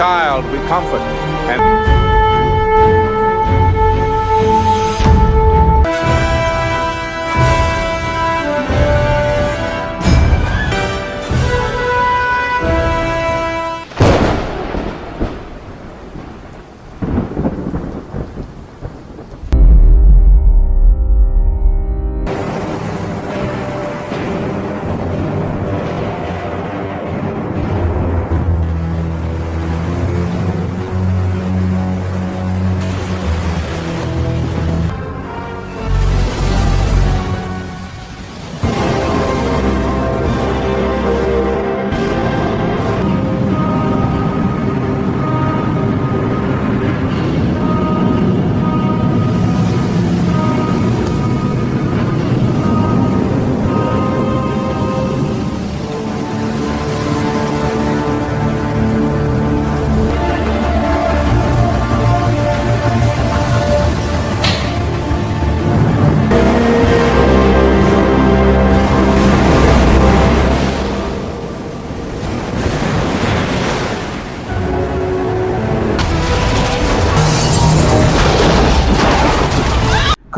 child we comfort.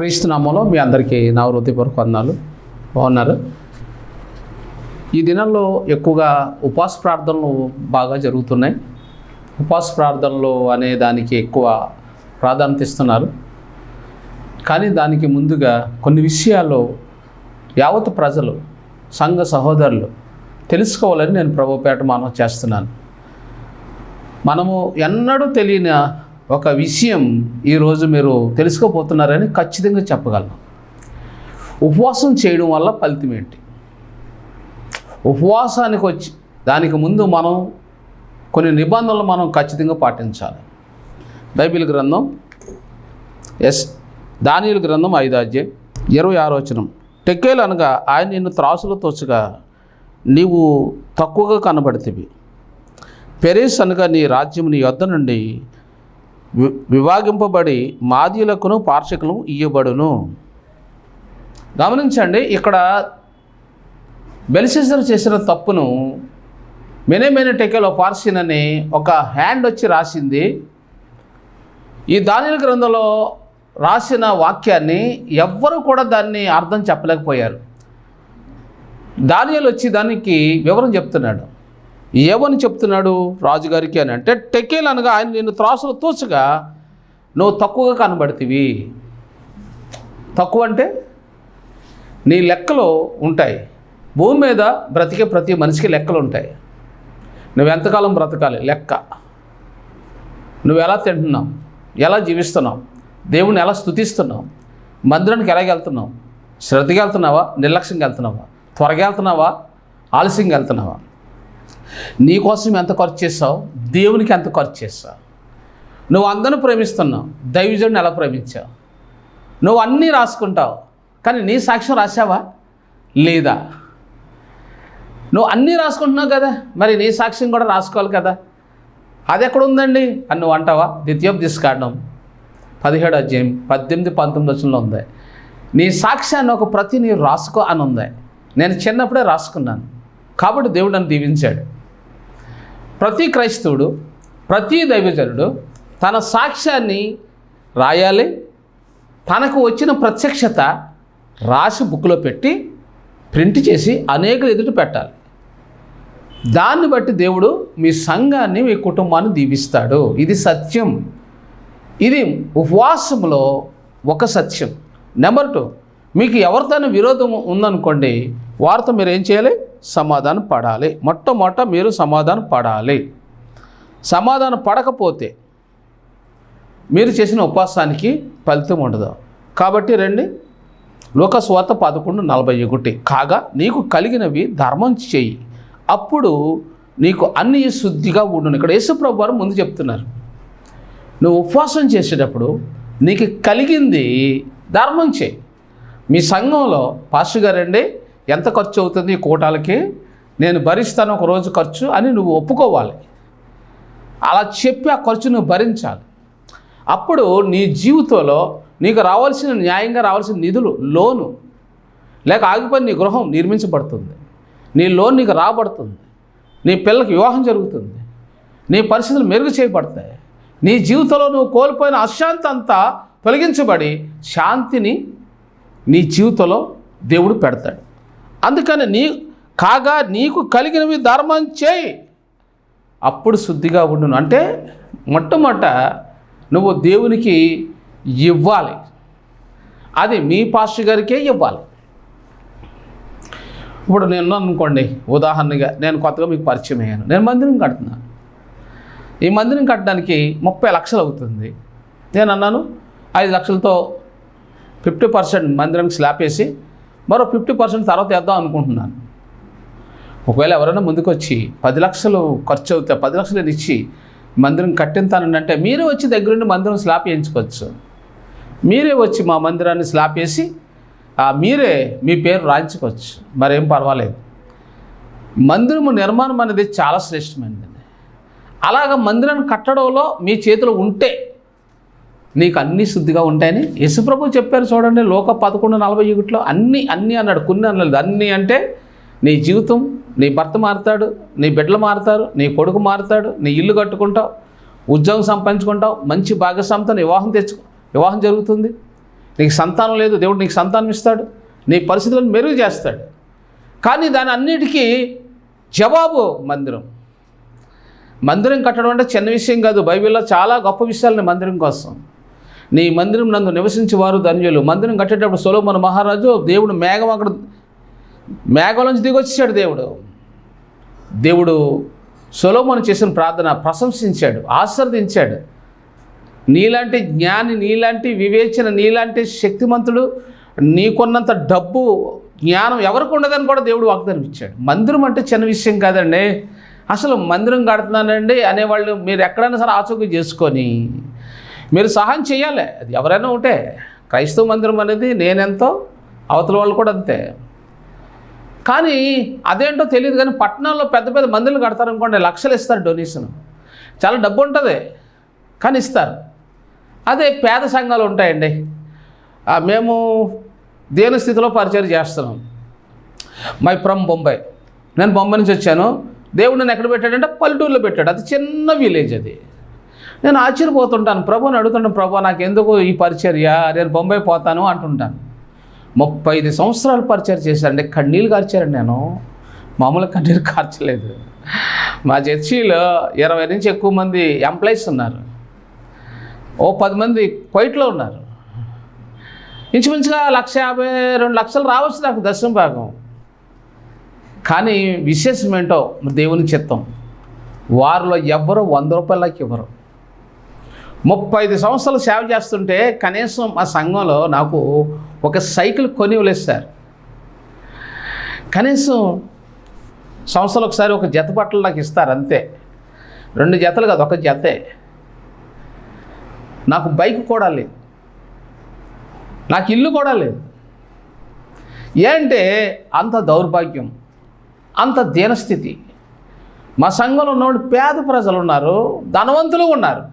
క్రీస్తు నామంలో మీ అందరికీ నా హృదయపూర్వక వందనాలు. బాగున్నారు? ఈ దినంలో ఎక్కువగా ఉపాస ప్రార్థనలు బాగా జరుగుతున్నాయి. ఉపవాస ప్రార్థనలు అనే దానికి ఎక్కువ ప్రాధాన్యత ఇస్తున్నారు. కానీ దానికి ముందుగా కొన్ని విషయాలు యావత్ ప్రజలు సంఘ సహోదరులు తెలుసుకోవాలని నేను ప్రభుపేట మనం చేస్తున్నాను. మనము ఎన్నడూ తెలియని ఒక విషయం ఈరోజు మీరు తెలుసుకోపోతున్నారని ఖచ్చితంగా చెప్పగలను. ఉపవాసం చేయడం వల్ల ఫలితం ఏంటి? ఉపవాసానికి వచ్చి దానికి ముందు మనం కొన్ని నిబంధనలు మనం ఖచ్చితంగా పాటించాలి. బైబిల్ గ్రంథం ఎస్ దానియుల గ్రంథం ఐదు అధ్యాయం ఇరవై ఆరోచనం టెక్కేలు అనగా ఆయన నిన్ను త్రాసులో తోచగా నీవు తక్కువగా కనబడితివి. పెరేస్ అనగా నీ రాజ్యం నీ యొద్ద నుండి విభాగింపబడి మాదీయులకును పార్షకులను ఇయ్యబడును. గమనించండి ఇక్కడ బెలిసెసర్ చేసిన తప్పును మెనే టెకెలో పార్సిన్ అని ఒక హ్యాండ్ వచ్చి రాసింది. ఈ దానిల గ్రంథంలో రాసిన వాక్యాన్ని ఎవ్వరూ కూడా దాన్ని అర్థం చెప్పలేకపోయారు. దానియలు వచ్చి దానికి వివరం చెప్తున్నాడు. ఏమని చెప్తున్నాడు రాజుగారికి అని అంటే టెకేల్ అనగా ఆయన నిన్ను త్రాసులు తోచగా నువ్వు తక్కువగా కనబడుతీవి. తక్కువ అంటే నీ లెక్కలు ఉంటాయి. భూమి మీద బ్రతికే ప్రతి మనిషికి లెక్కలు ఉంటాయి. నువ్వు ఎంతకాలం బ్రతకాలి? లెక్క. నువ్వు ఎలా తింటున్నావు? ఎలా జీవిస్తున్నావు? దేవుని ఎలా స్థుతిస్తున్నావు మందిరానికి ఎలాగ వెళ్తున్నావు? శ్రద్ధగా వెళ్తున్నావా? నిర్లక్ష్యంగా వెళ్తున్నావా? త్వరగా వెళ్తున్నావా? ఆలస్యంగా వెళ్తున్నావా? నీ కోసం ఎంత ఖర్చు చేస్తావు? దేవునికి ఎంత ఖర్చు చేస్తావు? నువ్వు అందరిని ప్రేమిస్తున్నావు. దైవజుడిని ఎలా ప్రేమించావు? నువ్వు అన్నీ రాసుకుంటావు. కానీ నీ సాక్ష్యం రాసావా లేదా? నువ్వు అన్నీ రాసుకుంటున్నావు కదా? మరి నీ సాక్ష్యం కూడా రాసుకోవాలి కదా? అది ఎక్కడ ఉందండి? అని నువ్వు అంటావా? ద్వితీయోపదేశ కాండం పదిహేడు అధ్యాయం పద్దెనిమిది పంతొమ్మిది వచ్చంలో ఉంది. నీ సాక్ష్యాన్ని ఒక ప్రతి నీవు రాసుకో అని ఉంది. నేను చిన్నప్పుడే రాసుకున్నాను. కాబట్టి దేవుడు నన్ను దీవించాడు. ప్రతి క్రైస్తవుడు ప్రతి దైవజనుడు తన సాక్ష్యాన్ని రాయాలి తనకు వచ్చిన ప్రత్యక్షత రాసి బుక్లో పెట్టి ప్రింట్ చేసి అనేకలు ఎదుట పెట్టాలి. దాన్ని బట్టి దేవుడు మీ సంఘాన్ని మీ కుటుంబాన్ని దీవిస్తాడు. ఇది సత్యం. ఇది ఉపవాసంలో ఒక సత్యం. నెంబర్ టూ మీకు ఎవరితోనూ విరోధం ఉందనుకోండి వారితో మీరు ఏం చేయాలి? సమాధానం పడాలి. మొట్టమొదట మీరు సమాధానం పడాలి. సమాధానం పడకపోతే మీరు చేసిన ఉపవాసానికి ఫలితం ఉండదు. కాబట్టి రండి. లోకస్వాత పదకొండు నలభై ఒకటి. కాగా నీకు కలిగినవి ధర్మం చేయి. అప్పుడు నీకు అన్ని శుద్ధిగా ఉండును. ఇక్కడ యేసుప్రభు వారు ముందు చెప్తున్నారు. నువ్వు ఉపవాసం చేసేటప్పుడు నీకు కలిగింది ధర్మం చేయి. మీ సంఘంలో పాస్టర్ గారండి ఎంత ఖర్చు అవుతుంది ఈ కూటాలకి? నేను భరిస్తాను ఒక రోజు ఖర్చు అని నువ్వు ఒప్పుకోవాలి. అలా చెప్పి ఆ ఖర్చు నువ్వు భరించాలి. అప్పుడు నీ జీవితంలో నీకు రావాల్సిన న్యాయంగా రావాల్సిన నిధులు లోను లేక ఆగిపోయిన నీ గృహం నిర్మించబడుతుంది. నీ లోన్ నీకు రాబడుతుంది. నీ పిల్లకి వివాహం జరుగుతుంది. నీ పరిస్థితులు మెరుగు చేయబడతాయి. నీ జీవితంలో నువ్వు కోల్పోయిన అశాంతి అంతా తొలగించబడి శాంతిని నీ జీవితంలో దేవుడు పెడతాడు. అందుకని నీ కాగా నీకు కలిగినవి ధర్మం చేయి. అప్పుడు శుద్ధిగా ఉండును. అంటే మొట్టమొదట నువ్వు దేవునికి ఇవ్వాలి. అది మీ పాస్టర్ గారికే ఇవ్వాలి. ఇప్పుడు నేను అనుకోండి ఉదాహరణగా నేను కొత్తగా మీకు పరిచయం అయ్యాను. నేను మందిరం కడుతున్నాను ఈ మందిరం కట్టడానికి ముప్పై లక్షలు అవుతుంది. నేను అన్నాను ఐదు లక్షలతో ఫిఫ్టీ పర్సెంట్ మందిరానికి స్లాప్ వేసి మరో ఫిఫ్టీ పర్సెంట్ తర్వాత వేద్దాం అనుకుంటున్నాను. ఒకవేళ ఎవరైనా ముందుకొచ్చి పది లక్షలు ఖర్చు అవుతా పది లక్షలు ఇచ్చి మందిరం కట్టింతానండి అంటే మీరే వచ్చి దగ్గరుండి మందిరం స్లాబ్ వేయించుకోవచ్చు మీరే వచ్చి మా మందిరాన్ని స్లాబ్ వేసి మీరే మీ పేరు రాయించుకోవచ్చు. మరేం పర్వాలేదు. మందిరము నిర్మాణం అనేది చాలా శ్రేష్టమైనది. అలాగ మందిరాన్ని కట్టడంలో మీ చేతిలో ఉంటే నీకు అన్నీ శుద్ధిగా ఉంటాయని యశుప్రభు చెప్పారు చూడండి లోక పదకొండు నలభై ఒకటిలో అన్నీ అన్నీ అన్నాడు కొన్ని అనలేదు అన్నీ అంటే నీ జీవితం నీ భర్త మారుతాడు నీ బిడ్డలు మారుతారు నీ కొడుకు మారుతాడు నీ ఇల్లు కట్టుకుంటావు ఉద్యోగం సంపాదించుకుంటావు మంచి భాగస్వామితో వివాహం తెచ్చుకో వివాహం జరుగుతుంది. నీకు సంతానం లేదు దేవుడు నీకు సంతానం ఇస్తాడు నీ పరిస్థితులను మెరుగు చేస్తాడు. కానీ దాని అన్నిటికీ జవాబు మందిరం. మందిరం కట్టడం అంటే చిన్న విషయం కాదు బైబిల్లో చాలా గొప్ప విషయాలు మందిరం కోసం. నీ మందిరం నందు నివసించేవారు ధన్యులు. మందిరం కట్టేటప్పుడు సొలోమన్ మహారాజు దేవుడు మేఘం అక్కడ మేఘంలోంచి దిగొచ్చాడు దేవుడు. దేవుడు సొలోమోను చేసిన ప్రార్థన ప్రశంసించాడు ఆశీర్వదించాడు. నీలాంటి జ్ఞాని నీలాంటి వివేచన నీలాంటి శక్తిమంతుడు నీకున్నంత డబ్బు జ్ఞానం ఎవరికి ఉండదని కూడా దేవుడు వాగ్దానం ఇచ్చాడు. మందిరం అంటే చిన్న విషయం కాదండి. అసలు మందిరం కడుతున్నానండి అనేవాళ్ళు మీరు ఎక్కడైనా సరే ఆచూకీ చేసుకొని మీరు సహాయం చేయాలి. అది ఎవరైనా ఉంటే క్రైస్తవ మందిరం అనేది నేనెంతో అవతల వాళ్ళు కూడా అంతే. కానీ అదేంటో తెలియదు కానీ పట్టణాల్లో పెద్ద పెద్ద మందిరం కడతారనుకోండి లక్షలు ఇస్తారు డొనేషన్. చాలా డబ్బు ఉంటుంది కానీ ఇస్తారు. అదే పేద సంఘాలు ఉంటాయండి. మేము దేని స్థితిలో పరిచయం చేస్తున్నాం. My from Bombay. నేను బొంబాయి నుంచి వచ్చాను. దేవుడు నన్ను ఎక్కడ పెట్టాడంటే పల్లెటూరులో పెట్టాడు. అది చిన్న విలేజ్ అది. నేను ఆశ్చర్యపోతుంటాను. ప్రభుని అడుగుతుంటాను ప్రభు నాకు ఎందుకు ఈ పరిచర్య? నేను బొంబాయి పోతాను అంటుంటాను. ముప్పై ఐదు సంవత్సరాలు పరిచయం చేశారండి. కన్నీళ్ళు కార్చారండి నేను. మామూలు కన్నీరు కార్చలేదు. మా జెర్సీలో ఇరవై నుంచి ఎక్కువ మంది ఎంప్లాయీస్ ఉన్నారు. ఓ పది మంది క్వైట్లో ఉన్నారు. ఇంచుమించుగా లక్ష యాభై రెండు లక్షలు రావచ్చు నాకు దర్శనం భాగం. కానీ విశేషం ఏంటో దేవుని చిత్తం. వారిలో ఎవ్వరు వంద రూపాయలకి ఇవ్వరు. ముప్పై ఐదు సంవత్సరాలు సేవ చేస్తుంటే కనీసం మా సంఘంలో నాకు ఒక సైకిల్ కొని సార్ కనీసం సంవత్సరాలు ఒకసారి ఒక జత బట్టలు నాకు ఇస్తారు అంతే. రెండు జతలు కాదు ఒక జతే. నాకు బైక్ కూడా లేదు. నాకు ఇల్లు కూడా లేదు. ఏంటే అంత దౌర్భాగ్యం అంత దీనస్థితి. మా సంఘంలో ఉన్నవాళ్ళు పేద ప్రజలు ఉన్నారు ధనవంతులు ఉన్నారు.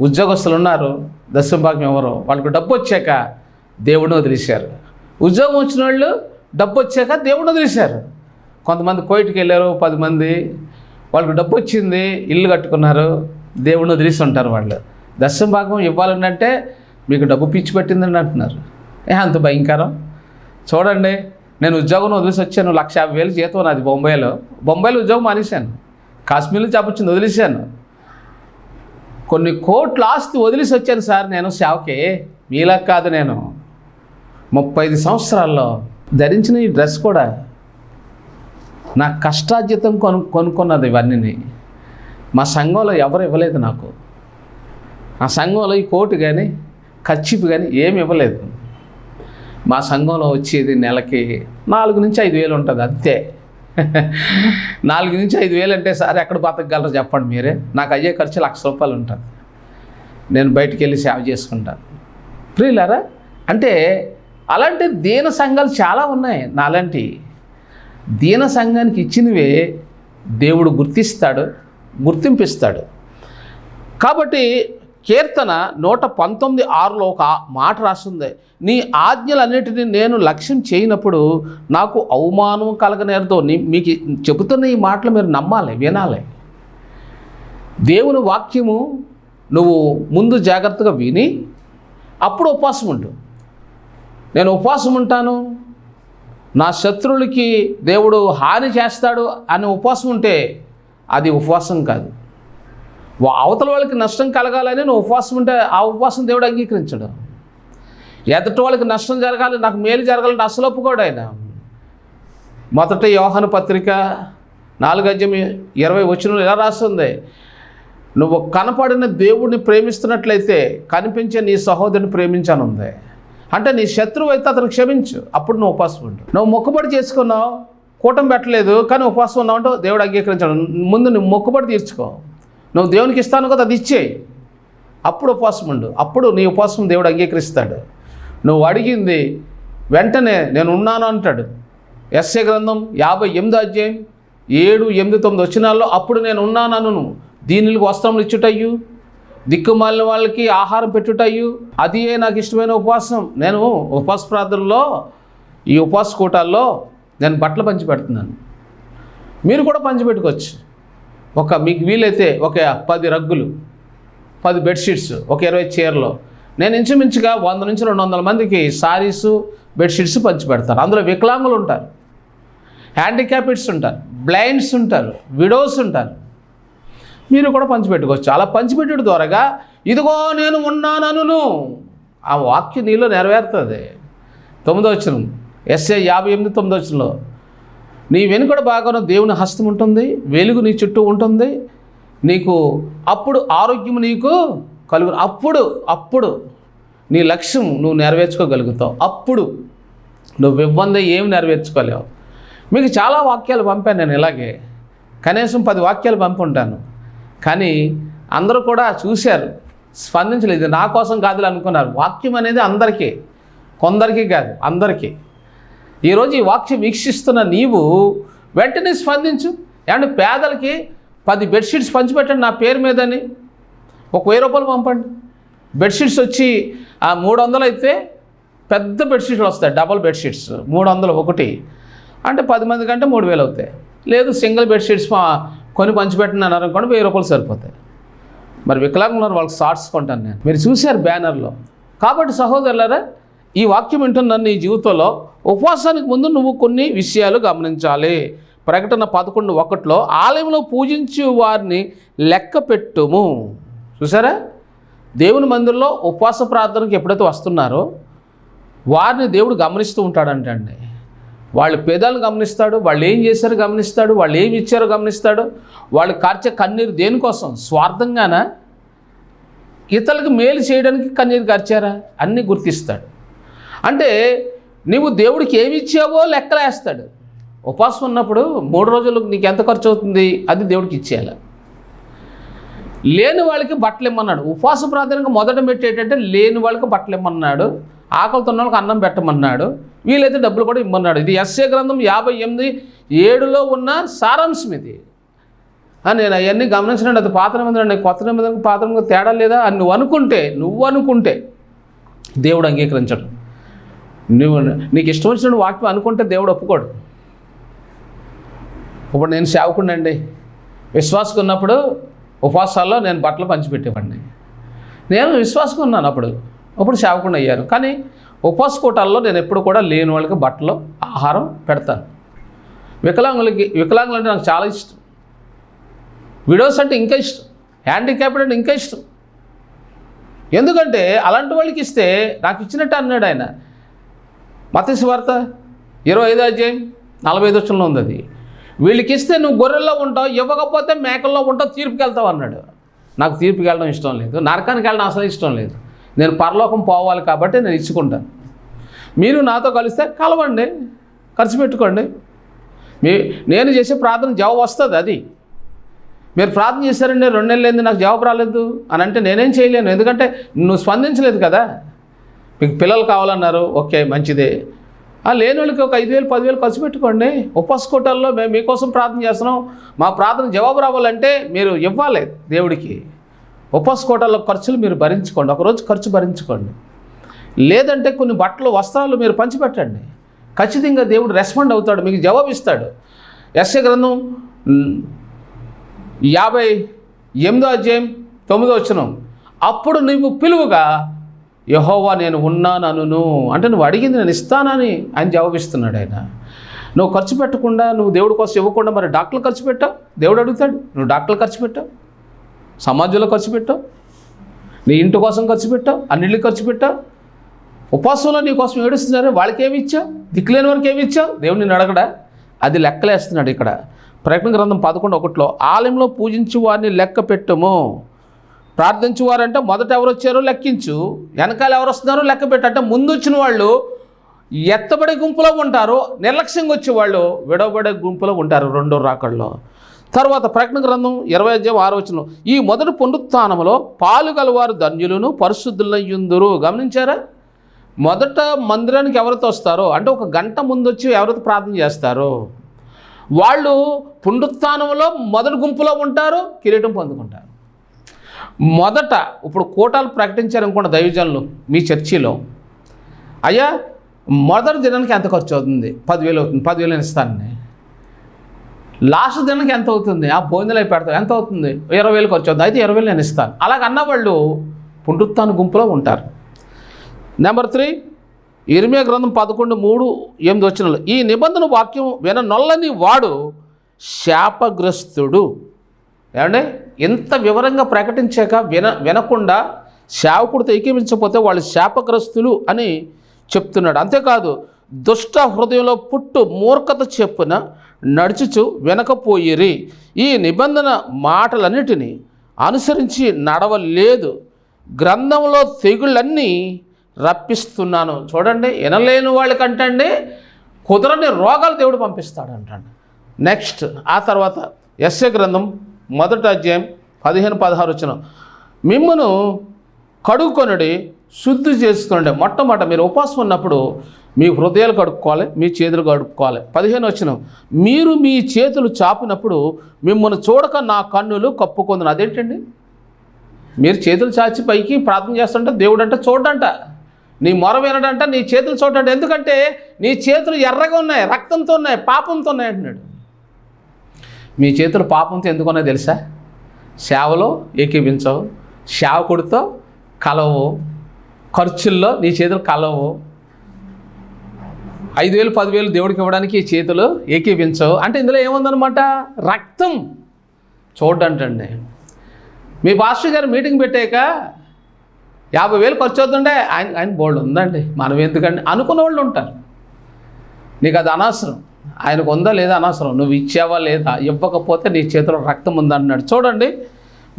ఉద్యోగస్తులు ఉన్నారు దశభాగ్యం ఎవరు? వాళ్ళకి డబ్బు వచ్చాక దేవుడిని వదిలేశారు. ఉద్యోగం వచ్చిన వాళ్ళు డబ్బు వచ్చాక దేవుడిని వదిలేశారు. కొంతమంది కోయిట్కి వెళ్ళారు పది మంది. వాళ్ళకి డబ్బు వచ్చింది ఇల్లు కట్టుకున్నారు దేవుడిని వదిలేసి ఉంటారు వాళ్ళు. దశంభాగం ఇవ్వాలంటే మీకు డబ్బు పిచ్చి పెట్టిందని అంటున్నారు. ఏ అంత భయంకరం. చూడండి నేను ఉద్యోగం వదిలేసి వచ్చాను లక్ష యాభై వేలు జీతం నాది బొంబాయిలో. బొంబాయిలో ఉద్యోగం మానేశాను. కాశ్మీర్లో జాబ్ వచ్చింది వదిలేశాను. కొన్ని కోట్ల ఆస్తి వదిలేసి వచ్చాను సార్ నేను సేవకి. మీలా కాదు నేను. ముప్పై ఐదు సంవత్సరాల్లో ధరించిన ఈ డ్రెస్ కూడా నా కష్టార్జితం కొను కొనుక్కున్నది ఇవన్నీ మా సంఘంలో ఎవరు ఇవ్వలేదు నాకు. ఆ సంఘంలో ఈ కోటు కానీ ఖర్చిపు కానీ ఏమి ఇవ్వలేదు. మా సంఘంలో వచ్చేది నెలకి నాలుగు నుంచి ఐదు వేలు ఉంటుంది అంతే. నాలుగు నుంచి ఐదు వేలు అంటే సార్ ఎక్కడ బతకగలరు చెప్పండి మీరే? నాకు అయ్యే ఖర్చు లక్ష రూపాయలు ఉంటుంది నేను బయటికి వెళ్ళి సేవ చేసుకుంటాను ప్రియులారా అంటే అలాంటి దీన సంఘాలు చాలా ఉన్నాయి నాలాంటి. దీన సంఘానికి ఇచ్చినవే దేవుడు గుర్తిస్తాడు గుర్తింపిస్తాడు. కాబట్టి కీర్తన నూట పంతొమ్మిది ఆరులో ఒక మాట రాస్తుంది. నీ ఆజ్ఞలన్నిటినీ నేను లక్ష్యం చేయనప్పుడు నాకు అవమానం కలగనేరదు. నీ మీకు చెబుతున్న ఈ మాటలు మీరు నమ్మాలి వినాలి. దేవుని వాక్యము నువ్వు ముందు జాగ్రత్తగా విని అప్పుడు ఉపవాసం ఉండు. నేను ఉపవాసం ఉంటాను నా శత్రువులకి దేవుడు హాని చేస్తాడు అని ఉపవాసం ఉంటే అది ఉపవాసం కాదు. అవతల వాళ్ళకి నష్టం కలగాలని నువ్వు ఉపవాసం ఉంటే ఆ ఉపవాసం దేవుడు అంగీకరించడు. ఎదుటి వాళ్ళకి నష్టం జరగాలి నాకు మేలు జరగాలంటే అసలు ఒప్పుకోడు ఆయన. మొదట యోహన పత్రిక నాలుగజ్యం ఇరవై వచ్చిన ఎలా రాస్తుంది. నువ్వు కనపడిన దేవుడిని ప్రేమిస్తున్నట్లయితే కనిపించే నీ సహోదరుని ప్రేమించానుంది. అంటే నీ శత్రువు అయితే అతను క్షమించు అప్పుడు నువ్వు ఉపవాసం ఉండు. నువ్వు మొక్కుబడి చేసుకున్నావు కూటం పెట్టలేదు కానీ ఉపవాసం ఉన్నావు అంటే దేవుడు అంగీకరించాడు. ముందు నువ్వు మొక్కుబడి తీర్చుకో. నువ్వు దేవునికి ఇస్తాను కదా అది ఇచ్చేయి. అప్పుడు ఉపవాసం ఉండు. అప్పుడు నీ ఉపవాసం దేవుడు అంగీకరిస్తాడు. నువ్వు అడిగింది వెంటనే నేను ఉన్నాను అంటాడు. ఎస్ఏ గ్రంథం యాభై ఎనిమిది అధ్యాయం ఏడు ఎనిమిది తొమ్మిది వచ్చినాల్లో అప్పుడు నేను ఉన్నానను దీనికి వస్త్రములు ఇచ్చుటయ్యు దిక్కుమాలిన వాళ్ళకి ఆహారం పెట్టుటయ్యు అది నాకు ఇష్టమైన ఉపవాసం? నేను ఉపవాస ప్రార్థనలో ఈ ఉపవాస కూటాల్లో నేను బట్టలు పంచి పెడుతున్నాను మీరు కూడా పంచి పెట్టుకోవచ్చు ఒక మీకు వీలైతే ఒక పది రగ్గులు పది బెడ్షీట్స్ ఒక ఇరవై చీరలు. నేను ఇంచుమించుగా వంద నుంచి రెండు వందల మందికి సారీసు బెడ్షీట్స్ పంచిపెడతాను. అందులో వికలాంగులు ఉంటారు హ్యాండిక్యాపిడ్స్ ఉంటారు బ్లైండ్స్ ఉంటారు విడోస్ ఉంటారు. మీరు కూడా పంచిపెట్టుకోవచ్చు. అలా పంచిపెట్టడం ద్వారాగా ఇదిగో నేను ఉన్నానను ఆ వాక్యం నీలో నెరవేరుతుంది. తొమ్మిదో వచ్చిన ఎస్ఏ యాభై ఎనిమిది తొమ్మిదో వచ్చినలో నీ వెనుకడ భాగంలో దేవుని హస్తం ఉంటుంది వెలుగు నీ చుట్టూ ఉంటుంది. నీకు అప్పుడు ఆరోగ్యం నీకు కలుగు అప్పుడు అప్పుడు నీ లక్ష్యం నువ్వు నెరవేర్చుకోగలుగుతావు. అప్పుడు నువ్వు ఇబ్బంది ఏమి నెరవేర్చుకోలేవు. మీకు చాలా వాక్యాలు పంపాను నేను ఇలాగే. కనీసం పది వాక్యాలు పంపుంటాను. కానీ అందరూ కూడా చూశారు స్పందించలేదు. నా కోసం కాదు అనుకున్నారు. వాక్యం అనేది అందరికీ కొందరికి కాదు అందరికీ. ఈరోజు ఈ వాక్యం వీక్షిస్తున్న నీవు వెంటనే స్పందించు. ఏమంటే పేదలకి పది బెడ్షీట్స్ పంచిపెట్టండి నా పేరు మీదని. ఒక వెయ్యి రూపాయలు పంపండి. బెడ్షీట్స్ వచ్చి ఆ మూడు వందలు అయితే పెద్ద బెడ్షీట్లు వస్తాయి డబల్ బెడ్షీట్స్. మూడు వందలు ఒకటి. అంటే పది మంది కంటే మూడు వేలు అవుతాయి. లేదు సింగిల్ బెడ్షీట్స్ మా కొని పంచిపెట్టినారు అనుకోండి వెయ్యి రూపాయలు సరిపోతాయి. మరి వికలాంగులు ఉన్నారు వాళ్ళకి షార్ట్స్ కొంటాను నేను. మీరు చూశారు బ్యానర్లో. కాబట్టి సహోదరులారా ఈ వాక్యం వింటున్న నీ జీవితంలో ఉపవాసానికి ముందు నువ్వు కొన్ని విషయాలు గమనించాలి. ప్రకటన పదకొండు ఒకటిలో ఆలయంలో పూజించే వారిని లెక్క పెట్టుము. చూసారా దేవుని మందిరంలో ఉపవాస ప్రార్థనకి ఎప్పుడైతే వస్తున్నారో వారిని దేవుడు గమనిస్తూ ఉంటాడంటండి. వాళ్ళ పేదాలను గమనిస్తాడు వాళ్ళు ఏం చేశారో గమనిస్తాడు వాళ్ళు ఏమి ఇచ్చారో గమనిస్తాడు వాళ్ళు కార్చే కన్నీరు దేనికోసం? స్వార్థంగానా? ఇతరులకు మేలు చేయడానికి కన్నీరు కార్చారా? అన్నీ గుర్తిస్తాడు. అంటే నువ్వు దేవుడికి ఏమి ఇచ్చావో లెక్కలేస్తాడు. ఉపవాసం ఉన్నప్పుడు మూడు రోజులు నీకు ఎంత ఖర్చు అవుతుంది? అది దేవుడికి ఇచ్చేయాలి. లేని వాళ్ళకి బట్టలు ఇమ్మన్నాడు. ఉపవాస ప్రాధాన్యంగా మొదట పెట్టేటంటే లేని వాళ్ళకి బట్టలు ఇమ్మన్నాడు. ఆకలితో ఉన్న వాళ్ళకి అన్నం పెట్టమన్నాడు. వీలైతే డబ్బులు కూడా ఇమ్మన్నాడు. ఇది ఎస్ఏ గ్రంథం యాభై ఎనిమిది ఏడులో ఉన్న సారాంశం ఇది. అని నేను అవన్నీ గమనించినాడు అది పాత నిబంధన కొత్త నిబంధనకు పాత తేడా లేదా? అని నువ్వు అనుకుంటే నువ్వు అనుకుంటే దేవుడు అంగీకరించడం. నువ్వు నీకు ఇష్టం వచ్చిన వాక్యం అనుకుంటే దేవుడు ఒప్పుకోడు. ఇప్పుడు నేను సేవకుండండి విశ్వాసం ఉన్నప్పుడు ఉపవాసాల్లో నేను బట్టలు పంచిపెట్టేవాడిని. నేను విశ్వాసం ఉన్నాను అప్పుడు. అప్పుడు సేవకుండా అయ్యాను. కానీ ఉపవాస కూటాల్లో నేను ఎప్పుడు కూడా లేని వాళ్ళకి బట్టలు ఆహారం పెడతాను. వికలాంగులకి వికలాంగులు అంటే నాకు చాలా ఇష్టం. విడోస్ అంటే ఇంకా ఇష్టం. హ్యాండిక్యాప్డ్ అంటే ఇంకా ఇష్టం. ఎందుకంటే అలాంటి వాళ్ళకి ఇస్తే నాకు ఇచ్చినట్టు అన్నాడు ఆయన. మతసి వార్త ఇరవై ఐదు అధ్యాయం నలభై ఐదు వచ్చంలో ఉంది అది. వీళ్ళకి ఇస్తే నువ్వు గొర్రెల్లో ఉంటావు ఇవ్వకపోతే మేకల్లో ఉంటావు తీర్పుకి వెళ్తావు అన్నాడు. నాకు తీర్పుకి వెళ్ళడం ఇష్టం లేదు నరకానికి వెళ్ళడం అసలు ఇష్టం లేదు. నేను పరలోకం పోవాలి కాబట్టి నేను ఇచ్చుకుంటాను. మీరు నాతో కలిస్తే కలవండి ఖర్చు పెట్టుకోండి. మీ నేను చేసే ప్రార్థన జవాబు వస్తుంది అది. మీరు ప్రార్థన చేశారండి రెండు నెలలు నాకు జవాబు రాలేదు అని అంటే నేనేం చేయలేను ఎందుకంటే నువ్వు స్పందించలేదు కదా. మీకు పిల్లలు కావాలన్నారు ఓకే మంచిదే. ఆ లేని వాళ్ళకి ఒక ఐదు వేలు పదివేలు ఖర్చు పెట్టుకోండి. ఉపవాస కోటాల్లో మేము మీకోసం ప్రార్థన చేస్తున్నాం. మా ప్రార్థన జవాబు రావాలంటే మీరు ఇవ్వాలి దేవుడికి. ఉపవాస కోటల్లో ఖర్చులు మీరు భరించుకోండి. ఒకరోజు ఖర్చు భరించుకోండి. లేదంటే కొన్ని బట్టలు వస్త్రాలు మీరు పంచిపెట్టండి. ఖచ్చితంగా దేవుడు రెస్పాండ్ అవుతాడు మీకు జవాబు ఇస్తాడు. యశ్య గ్రంథం యాభై ఎనిమిదో అధ్యాయం తొమ్మిదో వచ్చినాం అప్పుడు నీకు పిలువుగా యహోవా నేను ఉన్నానను అంటే నువ్వు అడిగింది నేను ఇస్తానని ఆయన జవాబిస్తున్నాడు ఆయన. నువ్వు ఖర్చు పెట్టకుండా నువ్వు దేవుడి కోసం ఇవ్వకుండా మరి డాక్టర్లు ఖర్చు పెట్టావు? దేవుడు అడుగుతాడు నువ్వు డాక్టర్లు ఖర్చు పెట్టావు? సమాజంలో ఖర్చు పెట్టావు? నీ ఇంటి కోసం ఖర్చు పెట్టావు? అన్నిళ్ళు ఖర్చు పెట్టావు? ఉపవాసంలో నీ కోసం ఏడుస్తున్నారు వాళ్ళకి ఏమి ఇచ్చావు? దిక్కులేని వారికి ఏమి ఇచ్చావు? దేవుడు నిన్ను అడగడా? అది లెక్కలేస్తున్నాడు ఇక్కడ. ప్రకటన గ్రంథం పదకొండు ఒకటిలో ఆలయంలో పూజించి వారిని లెక్క పెట్టము. ప్రార్థించువారంటే మొదట ఎవరు వచ్చారో లెక్కించు. వెనకాల ఎవరు వస్తున్నారో లెక్క పెట్టు. అంటే ముందు వచ్చిన వాళ్ళు ఎత్తబడే గుంపులో ఉంటారు నిర్లక్ష్యంగా వచ్చే వాళ్ళు విడవబడే గుంపులో ఉంటారు రెండో రాకల్లో తర్వాత ప్రకటన గ్రంథం ఇరవై అధ్యాయం ఆరో ఈ మొదటి పునరుత్థానములో పాలు గలవారు ధన్యులను పరిశుద్ధులయ్యుందురు. గమనించారా? మొదట మందిరానికి ఎవరితో వస్తారో అంటే ఒక గంట ముందు వచ్చి ఎవరితో ప్రార్థన చేస్తారో వాళ్ళు పునరుత్థానంలో మొదటి గుంపులో ఉంటారు కిరీటం పొందుకుంటారు. మొదట ఇప్పుడు కూటాలు ప్రకటించారనుకోండి దైవజనులు మీ చర్చిలో. అయ్యా మొదటి దినానికి ఎంత ఖర్చు అవుతుంది? పదివేలు అవుతుంది. పదివేలు ఇస్తానని లాస్ట్ దినానికి ఎంత అవుతుంది? ఆ భోజనాలు అయి పెడతారు ఎంత అవుతుంది? ఇరవై వేలు ఖర్చు అవుతుంది. అయితే ఇరవై వేలు నేను ఇస్తాను. అలాగ అన్న వాళ్ళు పునరుత్థాన గుంపులో ఉంటారు. నెంబర్ త్రీ ఇరిమియా గ్రంథం పదకొండు మూడు ఎనిమిది వచ్చిన ఈ నిబంధన వాక్యం విననొల్లని వాడు శాపగ్రస్తుడు. ఏమండి? ఇంత వివరంగా ప్రకటించాక విన వినకుండా శావకుడితో ఏకీమించకపోతే వాళ్ళు శాపగ్రస్తులు అని చెప్తున్నాడు. అంతేకాదు దుష్ట హృదయంలో పుట్టు మూర్ఖత చెప్పున నడుచుచు వెనకపోయిరి. ఈ నిబంధన మాటలన్నిటినీ అనుసరించి నడవలేదు. గ్రంథంలో తెగుళ్ళన్నీ రప్పిస్తున్నాను. చూడండి వినలేని వాళ్ళకంటండి కుదరని రోగాలు దేవుడు పంపిస్తాడు అంటాడు నెక్స్ట్ ఆ తర్వాత ఎస్ఏ గ్రంథం మొదటి అధ్యాయం పదిహేను పదహారు వచ్చిన మిమ్మను కడుక్కొనడి శుద్ధి చేసుకునండి. మొట్టమొదట మీరు ఉపవాసం ఉన్నప్పుడు మీ హృదయాలు కడుక్కోవాలి మీ చేతులు కడుక్కోవాలి. పదిహేను వచ్చిన మీరు మీ చేతులు చాపినప్పుడు మిమ్మల్ని చూడక నా కన్నులు కప్పుకుంది అదేంటండి? మీరు చేతులు చాచి పైకి ప్రార్థన చేస్తుంటే దేవుడు అంటే చూడంట. నీ మొర వినడంట నీ చేతులు చూడంట. ఎందుకంటే నీ చేతులు ఎర్రగా ఉన్నాయి రక్తంతో ఉన్నాయి పాపంతో ఉన్నాయి అంటున్నాడు. మీ చేతులు పాపంతో ఎందుకున్నా తెలుసా? సేవలో ఏకీపించవు సేవకుడితో కలవు ఖర్చుల్లో నీ చేతులు కలవు ఐదు వేలు పదివేలు దేవుడికి ఇవ్వడానికి ఈ చేతులు ఏకీపించవు అంటే ఇందులో ఏముందనమాట రక్తం. చూడంటండి మీ పాస్టర్ గారు మీటింగ్ పెట్టాక యాభై వేలు ఖర్చు అవుతుండే ఆయన ఆయన బోల్డ్ ఉందండి. మనం ఎందుకండి? అనుకున్న వాళ్ళు ఉంటారు. నీకు అది అనవసరం. ఆయనకు ఉందా లేదా అనవసరం నువ్వు ఇచ్చావా లేదా? ఇవ్వకపోతే నీ చేతిలో రక్తం ఉందన్నాడు. చూడండి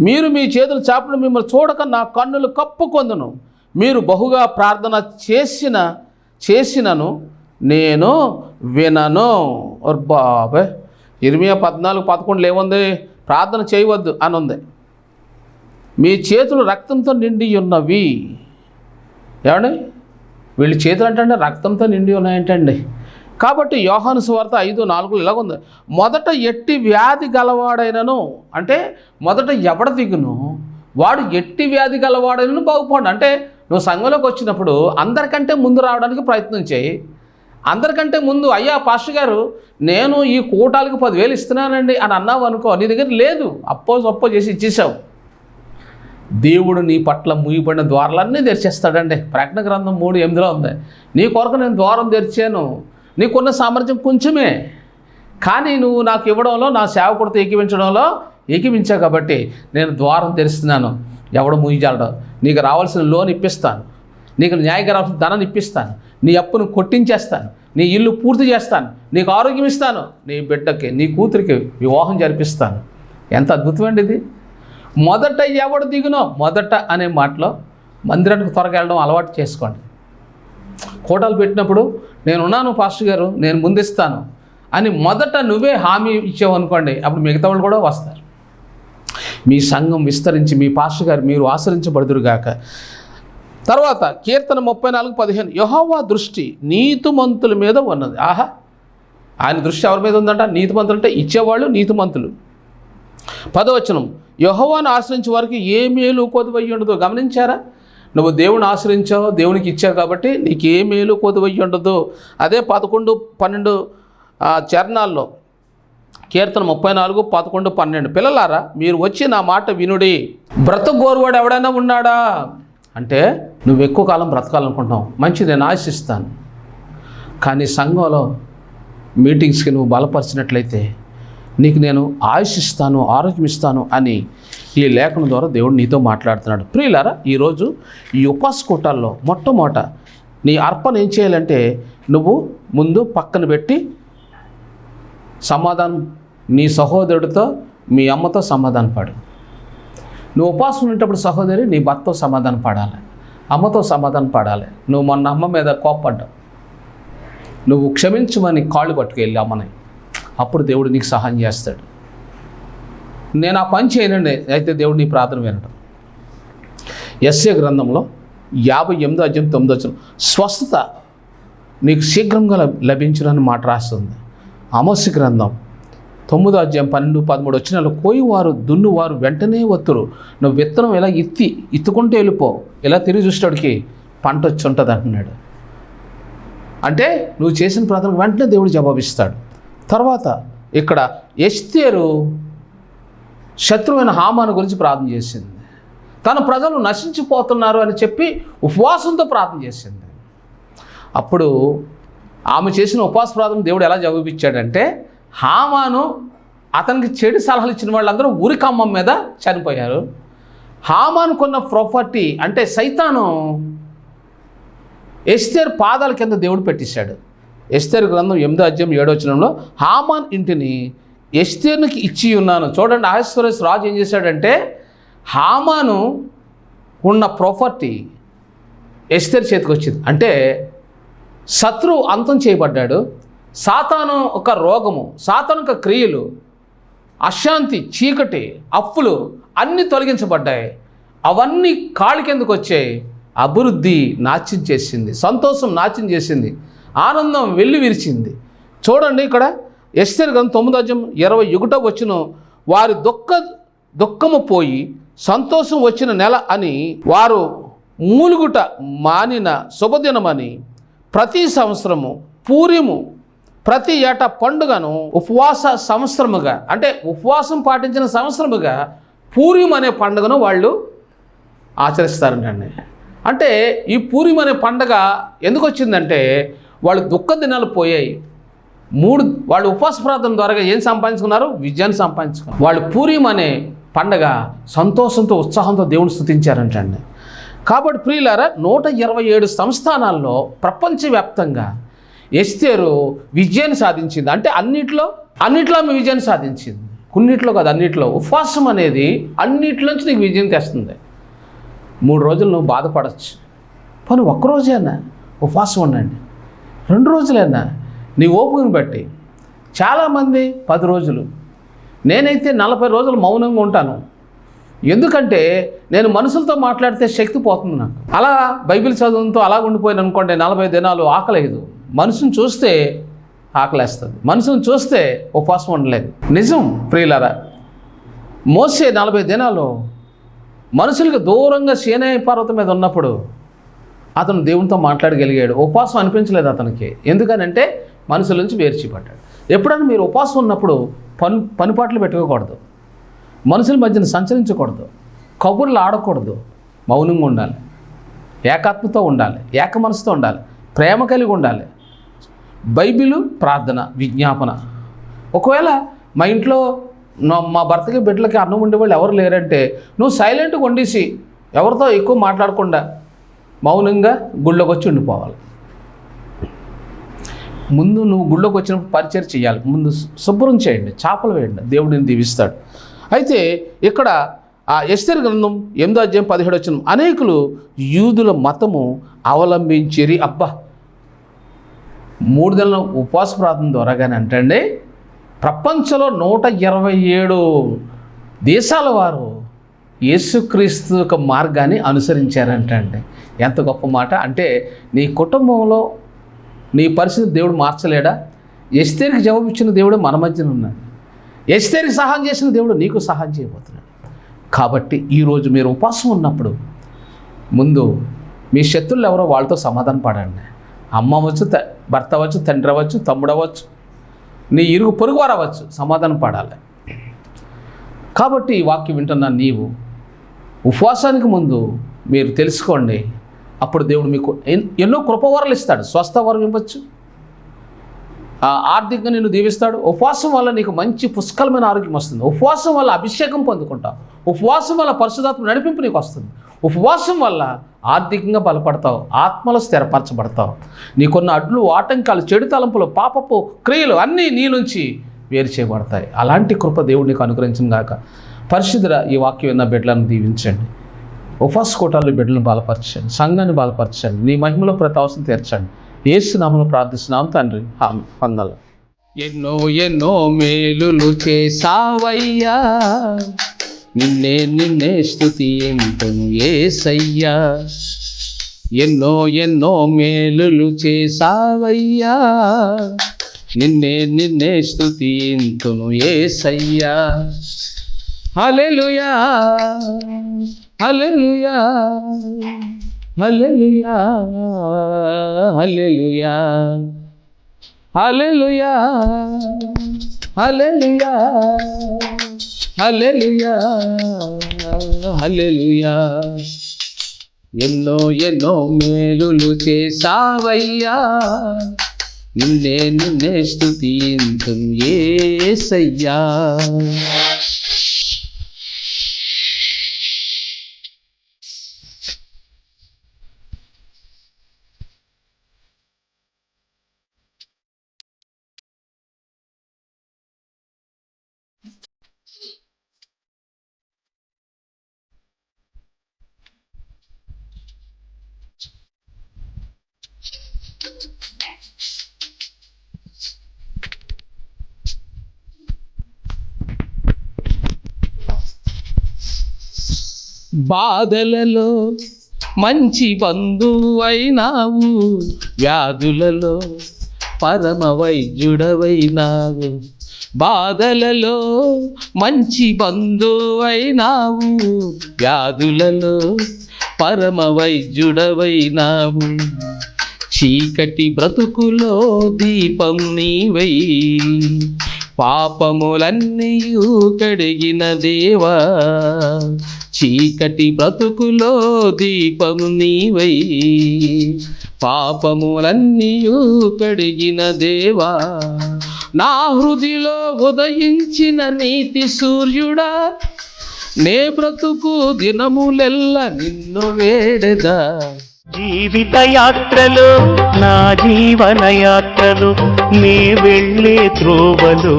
మీరు మీ చేతులు చేపలు మిమ్మల్ని చూడక నా కన్నులు కప్పుకొందును. మీరు బహుగా ప్రార్థన చేసిన చేసినను నేను వినను. బాబే బాబాయ్ ఇరవై పద్నాలుగు పదకొండులో ఏముంది? ప్రార్థన చేయవద్దు అని ఉంది మీ చేతులు రక్తంతో నిండి ఉన్నవి. ఏమండి? వీళ్ళ చేతులు అంటే రక్తంతో నిండి ఉన్నాయంటండి. కాబట్టి యోహాను సువార్త ఐదు నాలుగు ఇలాగుంది. మొదట ఎట్టి వ్యాధి గలవాడైనను అంటే మొదట ఎవడ దిగును? వాడు ఎట్టి వ్యాధి గలవాడైనను బాగుపడు. అంటే నువ్వు సంఘంలోకి వచ్చినప్పుడు అందరికంటే ముందు రావడానికి ప్రయత్నం చేయి. అందరికంటే ముందు అయ్యా పాస్టర్ గారు నేను ఈ కూటాలకు పదివేలు ఇస్తున్నానండి అని అన్నావు అనుకో నీ దగ్గర లేదు. అప్పో చేసి ఇచ్చేసావు. దేవుడు నీ పట్ల ముగిపడిన ద్వారాలన్నీ తెరిచేస్తాడండి. ప్రకటన గ్రంథం మూడు ఎనిమిదిలో ఉంది. నీ కొరకు నేను ద్వారం తెరిచాను. నీకున్న సామర్థ్యం కొంచెమే. కానీ నువ్వు నాకు ఇవ్వడంలో నా సేవకుడితో ఏకీవించడంలో ఏకీపించావు కాబట్టి నేను ద్వారం తెరుస్తున్నాను. ఎవడు ముగిజాలడం నీకు రావాల్సిన లోన్ ఇప్పిస్తాను. నీకు న్యాయంగా రావాల్సిన ధనాన్ని ఇప్పిస్తాను. నీ అప్పును కొట్టించేస్తాను. నీ ఇల్లు పూర్తి చేస్తాను. నీకు ఆరోగ్యం ఇస్తాను. నీ బిడ్డకి నీ కూతురికి వివాహం జరిపిస్తాను. ఎంత అద్భుతమండి ఇది. మొదట ఎవడు దిగునో మొదట అనే మాటలో మందిరానికి త్వరగా వెళ్ళడం అలవాటు చేసుకోండి. కోటలు పెట్టినప్పుడు నేనున్నాను పాస్టర్ గారు నేను ముందిస్తాను అని మొదట నువ్వే హామీ ఇచ్చావు అనుకోండి అప్పుడు మిగతా వాళ్ళు కూడా వస్తారు. మీ సంఘం విస్తరించి మీ పాస్టర్ గారు మీరు ఆశ్రయించబడుదురుగాక. తర్వాత కీర్తన ముప్పై నాలుగు పదిహేను యహోవా దృష్టి నీతిమంతుల మీద ఉన్నది. ఆహా! ఆయన దృష్టి ఎవరి మీద ఉందంట? నీతిమంతులు అంటే ఇచ్చేవాళ్ళు నీతిమంతులు పదవచనం యహోవాను ఆశ్రయించే వారికి ఏ మేలు కొదువయ్యి గమనించారా? నువ్వు దేవుని ఆశ్రయించావు దేవునికి ఇచ్చావు కాబట్టి నీకు ఏ మేలు కొదువయ్యి ఉండదు. అదే పదకొండు పన్నెండు చరణాల్లో కీర్తన ముప్పై నాలుగు పదకొండు పన్నెండు. పిల్లలారా మీరు వచ్చి నా మాట వినుడి. బ్రతగోరువాడు ఎవడైనా ఉన్నాడా? అంటే నువ్వు ఎక్కువ కాలం బ్రతకాలనుకుంటున్నావు. మంచి నేను ఆశిస్తాను. కానీ సంఘంలో మీటింగ్స్కి నువ్వు బలపరిచినట్లయితే నీకు నేను ఆయుష్ ఇస్తాను ఆరోగ్యం ఇస్తాను అని ఈ లేఖనం ద్వారా దేవుడు నీతో మాట్లాడుతున్నాడు. ప్రియులారా ఈరోజు ఈ ఉపాస కూటాల్లో మొట్టమొదట నీ అర్పణ ఏం చేయాలంటే నువ్వు ముందు పక్కన పెట్టి సమాధానం నీ సహోదరుడితో మీ అమ్మతో సమాధానం పాడు. నువ్వు ఉపవాసం ఉండేటప్పుడు సహోదరి నీ భర్తతో సమాధానం పాడాలి. అమ్మతో సమాధానం పాడాలి. నువ్వు మొన్న అమ్మ మీద కోప్పడ్డావు. నువ్వు క్షమించమని కాళ్ళు పట్టుకెళ్ళి అమ్మని. అప్పుడు దేవుడు నీకు సహాయం చేస్తాడు. నేను ఆ పని చేయనండి. అయితే దేవుడు నీ ప్రార్థన వినటం. ఎస్ఏ గ్రంథంలో యాభై ఎనిమిదో అధ్యయం తొమ్మిదో వచ్చిన స్వస్థత నీకు శీఘ్రంగా లబ్- లభించునని మాట రాస్తుంది. అమస్య గ్రంథం తొమ్మిదో అధ్యాయం పన్నెండు పదమూడు వచ్చిన కోయివారు దున్నువారు వెంటనే వత్తురు నువ్వు విత్తనం ఇలా ఇత్తి ఇత్తుకుంటూ వెళ్ళిపో. ఇలా తిరిగి చూసేవాడికి పంట వచ్చి ఉంటుంది అంటున్నాడు. అంటే నువ్వు చేసిన ప్రార్థనకు వెంటనే దేవుడు జవాబిస్తాడు. తర్వాత ఇక్కడ ఎస్తేరు శత్రువైన హామాను గురించి ప్రార్థన చేసింది. తన ప్రజలు నశించిపోతున్నారు అని చెప్పి ఉపవాసంతో ప్రార్థన చేసింది. అప్పుడు ఆమె చేసిన ఉపవాస ప్రార్థన దేవుడు ఎలా జవాబిచ్చాడంటే హామాను అతనికి చెడు సలహాలు ఇచ్చిన వాళ్ళందరూ ఉరికమ్మం మీద చనిపోయారు. హామానుకున్న ప్రాపర్టీ అంటే సైతాను ఎస్తేర్ పాదాల కింద దేవుడు పెట్టేశాడు ఎస్తేర్ గ్రంథం ఎనిమిదో అధ్యాయం ఏడో వచనంలో హామాన్ ఇంటిని ఎస్తేర్నికి ఇచ్చి ఉన్నాను. చూడండి ఆహేశ్వరేశ్ రాజు ఏం చేశాడంటే హామాను ఉన్న ప్రాపర్టీ ఎస్తేర్ చేతికి వచ్చింది. అంటే శత్రువు అంతం చేయబడ్డాడు. సాతాను ఒక రోగము సాతాను ఒక క్రియలు అశాంతి చీకటి అప్పులు అన్నీ తొలగించబడ్డాయి. అవన్నీ కాళ్ళ కిందకు వచ్చాయి. అభివృద్ధి నాట్యం చేసింది సంతోషం నాట్యం చేసింది ఆనందం వెళ్ళి విరిచింది చూడండి ఇక్కడ ఎస్తేర్ గ్రంథం తొమ్మిదో అధ్యాయం ఇరవై ఒకటో వచ్చిన వారి దుఃఖ దుఃఖము పోయి సంతోషం వచ్చిన నెల అని వారు మూలుగుట మానిన శుభదినమని ప్రతి సంవత్సరము పూరిము ప్రతి ఏటా పండుగను ఉపవాస సంవత్సరముగా అంటే ఉపవాసం పాటించిన సంవత్సరముగా పూర్యం అనే పండుగను వాళ్ళు ఆచరిస్తారంటండి. అంటే ఈ పూర్యం అనే పండగ ఎందుకు వచ్చిందంటే వాళ్ళు దుఃఖ దినాలు పోయాయి. మూడు వాళ్ళు ఉపవాస ప్రార్థన ద్వారా ఏం సంపాదించుకున్నారు? విజయాన్ని సంపాదించుకున్నారు. వాళ్ళు పూరిం అనే పండగ సంతోషంతో ఉత్సాహంతో దేవుని స్థుతించారంటండి కాబట్టి ప్రియులారా నూట ఇరవై ఏడు సంస్థానాల్లో ప్రపంచవ్యాప్తంగా ఎస్తేరు విజయాన్ని సాధించింది. అంటే అన్నిట్లో అన్నిట్లో ఆమె విజయాన్ని సాధించింది. కొన్నిట్లో కాదు అన్నిట్లో. ఉపవాసం అనేది అన్నిట్లోంచి నీకు విజయం తెస్తుంది. మూడు రోజులు నువ్వు బాధపడచ్చు. పోనీ ఒక్కరోజేనా ఉపవాసం ఉండండి. రెండు రోజులైనా నీ ఓపికను బట్టి. చాలామంది పది రోజులు. నేనైతే నలభై రోజులు మౌనంగా ఉంటాను. ఎందుకంటే నేను మనుషులతో మాట్లాడితే శక్తి పోతుంది నాకు. అలా బైబిల్ చదువుతో అలా ఉండిపోయాను అనుకోండి నలభై దినాలు ఆకలేదు. మనుషుని చూస్తే ఆకలేస్తుంది. మనుషుని చూస్తే ఉపవాసం ఉండలేదు. నిజం ప్రియులరా మోసే నలభై దినాలు మనుషులకు దూరంగా సేనాయ పర్వతం మీద ఉన్నప్పుడు అతను దేవునితో మాట్లాడగలిగాడు. ఉపవాసం అనిపించలేదు అతనికి. ఎందుకనంటే మనసుల నుంచి వేర్చిపడ్డాడు. ఎప్పుడైనా మీరు ఉపవాసం ఉన్నప్పుడు పని పనిపాట్లు పెట్టుకోకూడదు మనుషుల మధ్యన సంచరించకూడదు. కబుర్లు ఆడకూడదు. మౌనంగా ఉండాలి. ఏకాత్మతో ఉండాలి. ఏక మనసుతో ఉండాలి. ప్రేమ కలిగి ఉండాలి. బైబిలు ప్రార్థన విజ్ఞాపన. ఒకవేళ మా ఇంట్లో మా భర్తకి బిడ్డలకి అన్నం ఉండేవాళ్ళు ఎవరు లేరంటే నువ్వు సైలెంట్గా వండేసి ఎవరితో ఎక్కువ మాట్లాడకుండా మౌనంగా గుళ్ళోకి వచ్చి ఉండిపోవాలి. ముందు నువ్వు గుళ్ళోకి వచ్చినప్పుడు పరిచయం చేయాలి. ముందు శుభ్రం చేయండి. చేపలు వేయండి. దేవుడిని దీవిస్తాడు. అయితే ఇక్కడ ఆ ఎస్తర్ గ్రంథం ఎనిమిదో అధ్యాయం పదిహేడు వచ్చిన అనేకులు యూదుల మతము అవలంబించిరి. అబ్బా! మూడు నెలల ఉపవాస ప్రార్థన ద్వారా కానీ అంటండి ప్రపంచంలో నూట ఇరవై ఏడు దేశాల వారు యేసుక్రీస్తు యొక్క మార్గాన్ని అనుసరించారంటండి. ఎంత గొప్ప మాట అంటే నీ కుటుంబంలో నీ పరిస్థితి దేవుడు మార్చలేడా? ఎస్తేరికి జవాబు ఇచ్చిన దేవుడు మన మధ్యన ఉన్నాడు. ఎస్తేరికి సహాయం చేసిన దేవుడు నీకు సహాయం చేయబోతున్నాడు. కాబట్టి ఈరోజు మీరు ఉపవాసం ఉన్నప్పుడు ముందు మీ శత్రులు ఎవరో వాళ్ళతో సమాధాన పడండి. అమ్మ అవ్వచ్చు త- భర్త అవ్వచ్చు తండ్రి అవ్వచ్చు తమ్ముడు అవ్వచ్చు నీ ఇరుగు పొరుగు వారు అవ్వచ్చు సమాధానం పడాలి. కాబట్టి ఈ వాక్యం వింటున్న నీవు ఉపవాసానికి ముందు మీరు తెలుసుకోండి అప్పుడు దేవుడు మీకు ఎన్- ఎన్నో కృపవరాలు ఇస్తాడు. స్వస్థవరం ఇవ్వచ్చు. ఆర్థికంగా నిన్ను దీవిస్తాడు. ఉపవాసం వల్ల నీకు మంచి పుష్కలమైన ఆరోగ్యం వస్తుంది. ఉపవాసం వల్ల అభిషేకం పొందుకుంటావు. ఉపవాసం వల్ల పరిశుధాత్మ నడిపింపు నీకు వస్తుంది. ఉపవాసం వల్ల ఆర్థికంగా బలపడతావు. ఆత్మలో స్థిరపరచబడతావు. నీకున్న అడ్లు ఆటంకాలు చెడు తలంపులు పాపపు క్రియలు అన్నీ నీ నుంచి వేరు చేయబడతాయి. అలాంటి కృప దేవుడు నీకు అనుగ్రహించిన గాక. పరిశుద్ధ ఈ వాక్యం విన్న బిడ్డలను దీవించండి. ఉపవాస కోటాలు బిడ్డలను బలపరచండి సంఘాన్ని బలపరచండి నీ మహిమలో ప్రతి అవసరం తీర్చండి. ఏసునామను ప్రార్థిస్తున్నాం తండ్రి. వందలు. ఎన్నో ఎన్నో మేలులు చేసావయ్యా నిన్నే నిన్నే స్థుతింతును ఏసయ్యా. ఎన్నో ఎన్నో మేలులు చేసావయ్యా నిన్నే నిన్నే స్థుతింతును ఏసయ్యా. హలెలుయా హల్లెలూయా హల్లెలూయా హల్లెలూయా హల్లెలూయా హల్లెలూయా హల్లెలూయా హల్లెలూయా. ఎన్నో ఎన్నో మేలులు చేసావయ్యా నిన్నే నిన్నే స్థుతింతు ఏసయ్యా బాధలలో మంచి బంధువైనావు వ్యాధులలో పరమ వైద్యుడవైనావు. బాధలలో మంచి బంధువైనావు వ్యాధులలో పరమ వైద్యుడవైనావు. చీకటి బ్రతుకులో దీపం నీవై పాపములన్నీయు కడిగిన దేవా చీకటి బ్రతుకులో దీపము నీవై. పాపములన్నీయు కడిగిన దేవా నా హృదిలో ఉదయించిన నీతి సూర్యుడా నే బ్రతుకు దినములెల్ల నిన్ను వేడదా. జీవిత యాత్రలు నా జీవన యాత్రలు నే వెళ్ళే త్రోవలు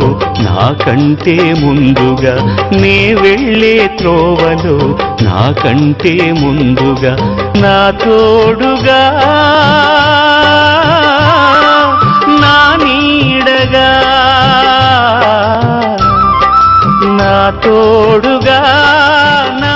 నాకంటే ముందుగా నే వెళ్ళే త్రోవలు నాకంటే ముందుగా నా తోడుగా నా నీడగా నా తోడుగా నా